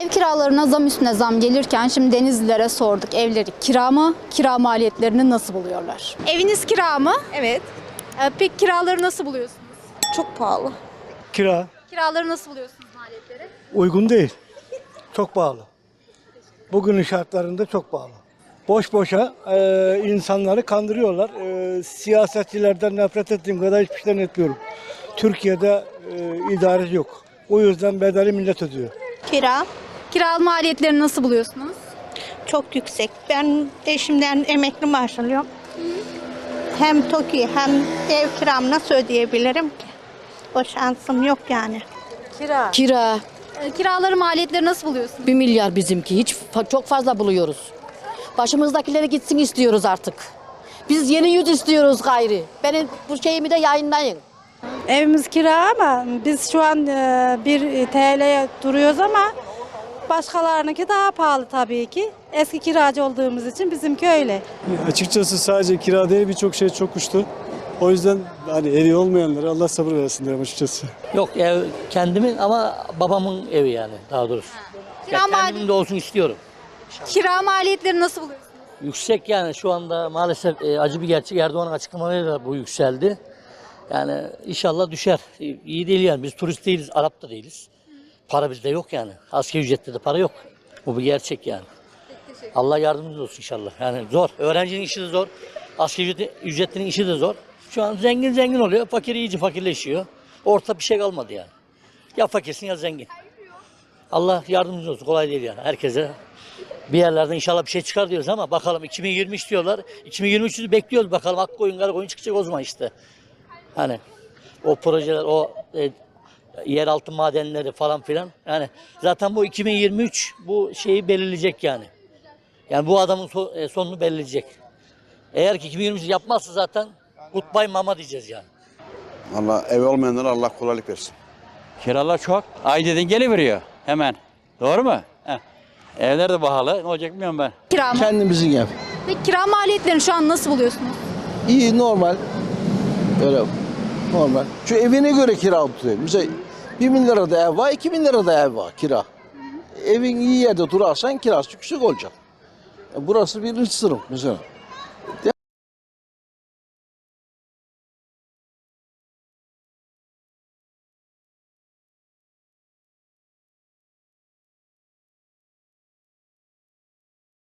Ev kiralarına zam üstüne zam gelirken şimdi Denizlilere sorduk. Evleri kira mı? Kira maliyetlerini nasıl buluyorlar? Eviniz kira mı? Evet. Ee, peki kiraları nasıl buluyorsunuz? Çok pahalı. Kira Kiraları nasıl buluyorsunuz maliyetleri? uygun değil. Çok pahalı. Bugünün şartlarında çok pahalı. Boş boşa e, insanları kandırıyorlar. E, siyasetçilerden nefret ettiğim kadar hiçbir şeyden etmiyorum. Türkiye'de e, idare yok. O yüzden bedeli millet ödüyor. Kira Kira maliyetlerini nasıl buluyorsunuz? çok yüksek. Ben eşimden emekli maaş alıyorum. Hem TOKİ hem ev kiramı nasıl ödeyebilirim ki? O şansım yok yani. Kira Ee, kiraları maliyetleri nasıl buluyorsunuz? 1 milyar bizimki. Hiç fa- çok fazla buluyoruz. Başımızdakilere gitsin istiyoruz artık. Biz yeni yüz istiyoruz gayri. Benim bu şeyimi de yayınlayın. Evimiz kira ama biz şu an e, 1 TL'ye duruyoruz ama başkalarınınki daha pahalı tabii ki. Eski kiracı olduğumuz için bizimki öyle. Açıkçası sadece kira değil birçok şey çok uçtu. O yüzden hani evi olmayanlara Allah sabır versin diyorum açıkçası. Yok ev kendimin ama babamın evi yani daha doğrusu. Kira, Ya kendimin de olsun istiyorum. kira maliyetleri nasıl buluyorsunuz? Yüksek yani şu anda maalesef e, acı bir gerçek Erdoğan'ın açıklamalarıyla bu yükseldi. Yani inşallah düşer. E, İyi değil yani biz turist değiliz, Arap da değiliz. Para bizde yok yani. Asgari ücrette de para yok. Bu bir gerçek yani. Allah yardımcımız olsun inşallah. Yani zor. Öğrencinin işi de zor. Asgari ücret- ücretlinin işi de zor. Şu an zengin zengin oluyor. Fakir iyice fakirleşiyor. Orta bir şey kalmadı yani. Ya fakirsin ya zengin. Allah yardımcımız olsun. Kolay değil yani herkese. Bir yerlerden inşallah bir şey çıkar diyoruz ama bakalım 2023 diyorlar. 2023'ü bekliyoruz bakalım. Ak koyun, kara koyun çıkacak o zaman işte. Hani o projeler, o e, yeraltı madenleri falan filan. Yani zaten bu 2023 bu şeyi belirleyecek yani. Yani bu adamın so- e, sonunu belirleyecek. Eğer ki 2023 yapmazsa zaten goodbye mama diyeceğiz yani. Allah ev olmayanlara Allah kolaylık versin. Kiralar çok. Aydeden geliveriyor hemen. Doğru mu? Heh. Evler de pahalı. Ne olacak bilmiyorum ben. Kira mı? Kendimizin ev. Peki kira maliyetlerini şu an nasıl buluyorsunuz? İyi normal. Böyle normal. Şu evine göre kira tutuyor. Mesela 1 bin lira da ev var, 2 bin lira da ev var kira. Evin iyi yerde durarsan kirası yüksek olacak. Burası birinci sınıf mesela.